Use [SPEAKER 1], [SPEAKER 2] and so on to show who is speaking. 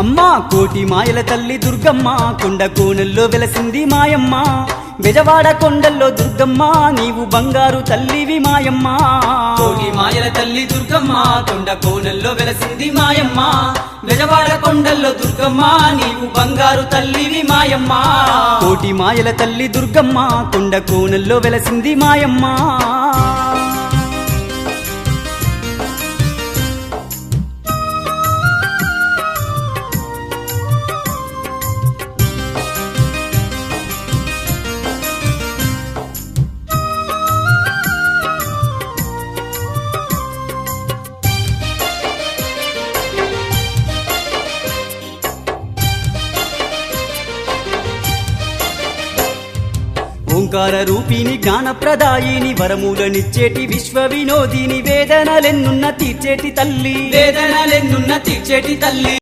[SPEAKER 1] అమ్మా కోటి మాయల తల్లి దుర్గమ్మ కొండ కోనల్లో వెలసింది మాయమ్మ. బెజవాడ కొండల్లో దుర్గమ్మ నీవు బంగారు తల్లివి మాయమ్మ.
[SPEAKER 2] కోటి మాయల తల్లి దుర్గమ్మ కొండ కోనల్లో వెలసింది మాయమ్మ. బెజవాడ కొండల్లో దుర్గమ్మ నీవు బంగారు తల్లివి మాయమ్మ.
[SPEAKER 1] కోటి మాయల తల్లి దుర్గమ్మ కొండ కోనల్లో వెలసింది మాయమ్మ. ఓంకార రూపిణి జ్ఞానప్రదాయిని వరములనిచ్చేటి విశ్వ వినోదిని వేదనలెన్నున్న తీర్చేటి తల్లి.
[SPEAKER 2] వేదనలెన్నున్న తీర్చేటి తల్లి.